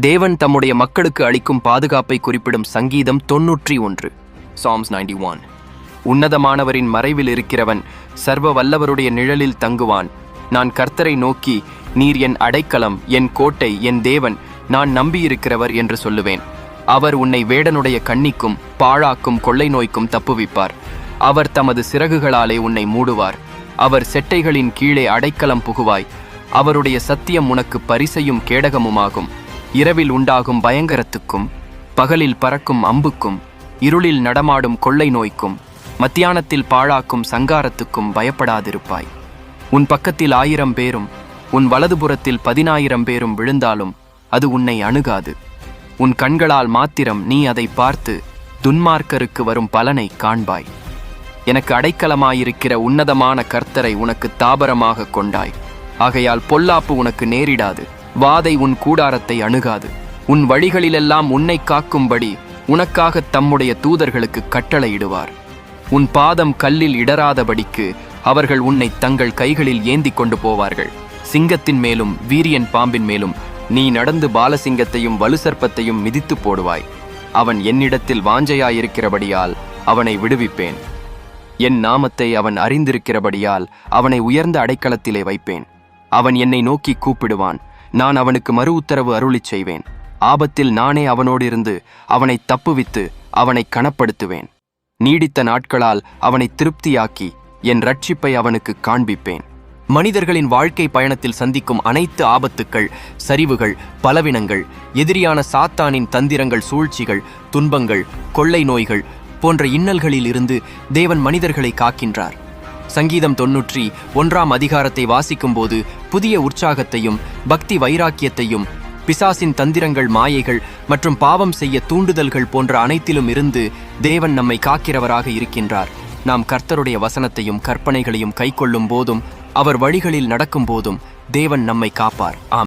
தேவன் தம்முடைய மக்களுக்கு அளிக்கும் பாதுகாப்பை குறிப்பிடும் சங்கீதம் தொன்னூற்றி ஒன்று சாம்ஸ் நைன்டி ஒன் உன்னதமானவரின் மறைவில் இருக்கிறவன் சர்வ வல்லவருடைய நிழலில் தங்குவான். நான் கர்த்தரை நோக்கி நீர் என் அடைக்கலம் என் கோட்டை என் தேவன் நான் நம்பியிருக்கிறவர் என்று சொல்லுவேன். அவர் உன்னை வேடனுடைய கண்ணிக்கும் பாழாக்கும் கொள்ளை நோய்க்கும் தப்புவிப்பார். அவர் தமது சிறகுகளாலே உன்னை மூடுவார். அவர் செட்டைகளின் கீழே அடைக்கலம் புகுவாய். அவருடைய சத்தியம் உனக்கு பரிசையும் கேடகமுமாகும். இரவில் உண்டாகும் பயங்கரத்துக்கும் பகலில் பறக்கும் அம்புக்கும் இருளில் நடமாடும் கொள்ளை நோய்க்கும் மத்தியானத்தில் பாழாக்கும் சங்காரத்துக்கும் பயப்படாதிருப்பாய். உன் பக்கத்தில் ஆயிரம் பேரும் உன் வலதுபுறத்தில் பதினாயிரம் பேரும் விழுந்தாலும் அது உன்னை அணுகாது. உன் கண்களால் மாத்திரம் நீ அதை பார்த்து துன்மார்க்கருக்கு வரும் பலனை காண்பாய். எனக்கு அடைக்கலமாயிருக்கிற உன்னதமான கர்த்தரை உனக்கு தாபரமாக கொண்டாய். ஆகையால் பொல்லாப்பு உனக்கு நேரிடாது. வாதை உன் கூடாரத்தை அணுகாது. உன் வழிகளிலெல்லாம் உன்னை காக்கும்படி உனக்காக தம்முடைய தூதர்களுக்கு கட்டளையிடுவார். உன் பாதம் கல்லில் இடராதபடிக்கு அவர்கள் உன்னை தங்கள் கைகளில் ஏந்திக் கொண்டு போவார்கள். சிங்கத்தின் மேலும் வீரியன் பாம்பின் மேலும் நீ நடந்து பாலசிங்கத்தையும் வலுசர்ப்பத்தையும் மிதித்து போடுவாய். அவன் என்னிடத்தில் வாஞ்சையாயிருக்கிறபடியால் அவனை விடுவிப்பேன். என் நாமத்தை அவன் அறிந்திருக்கிறபடியால் அவனை உயர்ந்த அடைக்கலத்திலே வைப்பேன். அவன் என்னை நோக்கி கூப்பிடுவான். நான் அவனுக்கு மறு உத்தரவு அருளிச் செய்வேன். ஆபத்தில் நானே அவனோடு இருந்து அவனை தப்புவித்து அவனை கனப்படுத்துவேன். நீடித்த நாட்களால் அவனை திருப்தியாக்கி என் ரட்சிப்பை அவனுக்கு காண்பிப்பேன். மனிதர்களின் வாழ்க்கை பயணத்தில் சந்திக்கும் அனைத்து ஆபத்துக்கள் சரிவுகள் பலவினங்கள் எதிரியான சாத்தானின் தந்திரங்கள் சூழ்ச்சிகள் துன்பங்கள் கொள்ளை நோய்கள் போன்ற இன்னல்களில் இருந்து தேவன் மனிதர்களை காக்கின்றார். சங்கீதம் தொன்னூற்றி ஒன்றாம் அதிகாரத்தை வாசிக்கும்போது புதிய உற்சாகத்தையும் பக்தி வைராக்கியத்தையும் பிசாசின் தந்திரங்கள் மாயைகள் மற்றும் பாவம் செய்ய தூண்டுதல்கள் போன்ற அனைத்திலும் இருந்து தேவன் நம்மை காக்கிறவராக இருக்கின்றார். நாம் கர்த்தருடைய வசனத்தையும் கற்பனைகளையும் கைக்கொள்ளும் போதும் அவர் வழிகளில் நடக்கும் போதும் தேவன் நம்மை காப்பார். ஆம்